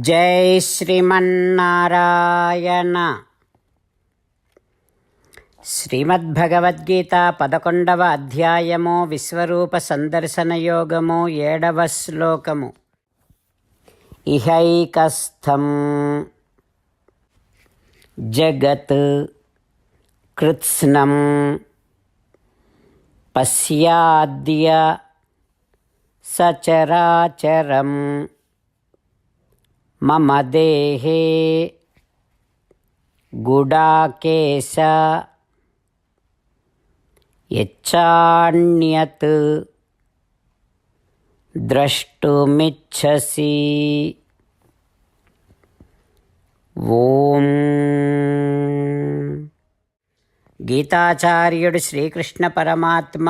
జై శ్రీమన్నారాయణ. శ్రీమద్భగవద్గీత పదకొండవ అధ్యాయము విశ్వరూప సందర్శన యోగము ఏడవ శ్లోకము. ఇహైకస్థం జగత్ కృత్స్నం పశ్యాద్య సచరాచరం మమ దేహే గుడాకేశ యచ్చాణ్యత్ ద్రష్టుమిచ్చసి ఓం గీతాచార్యుడు శ్రీకృష్ణ పరమాత్మ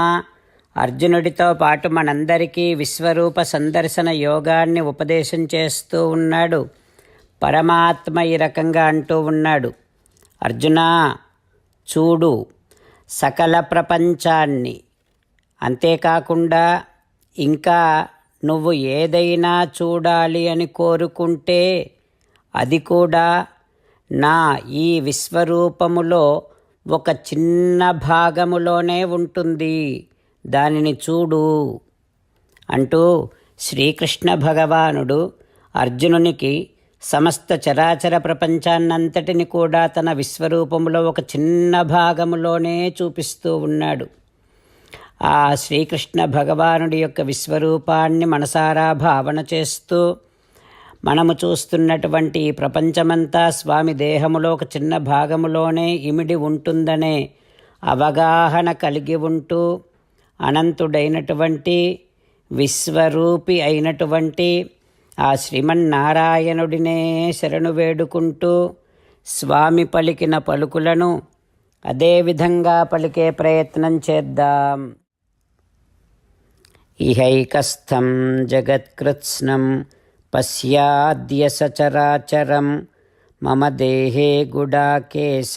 అర్జునుడితో పాటు మనందరికీ విశ్వరూప సందర్శన యోగాన్ని ఉపదేశం చేస్తూ ఉన్నాడు. పరమాత్మ ఈ రకంగా అంటూ ఉన్నాడు. అర్జునా చూడు సకల ప్రపంచాన్ని. అంతేకాకుండా ఇంకా నువ్వు ఏదైనా చూడాలి అని కోరుకుంటే అది కూడా నా ఈ విశ్వరూపములో ఒక చిన్న భాగములోనే ఉంటుంది. దానిని చూడు అంటూ శ్రీకృష్ణ భగవానుడు అర్జునునికి సమస్త చరాచర ప్రపంచాన్నంతటిని కూడా తన విశ్వరూపంలో ఒక చిన్న భాగములోనే చూపిస్తూ ఉన్నాడు. ఆ శ్రీకృష్ణ భగవానుడి యొక్క విశ్వరూపాన్ని మనసారా భావన చేస్తూ మనము చూస్తున్నటువంటి ఈ ప్రపంచమంతా స్వామి దేహములో ఒక చిన్న భాగములోనే ఇమిడి ఉంటుందనే అవగాహన కలిగి ఉంటూ అనంతుడైనటువంటి విశ్వరూపి అయినటువంటి ఆ శ్రీమన్నారాయణుడినే శరణు వేడుకుంటూ స్వామి పలికిన పలుకులను అదేవిధంగా పలికే ప్రయత్నం చేద్దాం. ఇహైకస్థం జగత్కృత్స్నం పశ్యాద్య సచరాచరం మమ దేహే గుడాకేశ.